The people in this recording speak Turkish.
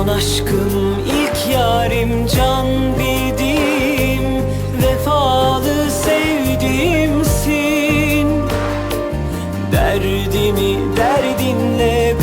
Son aşkım ilk yarim can bildiğim Vefalı sevdiğimsin Derdimi derdinle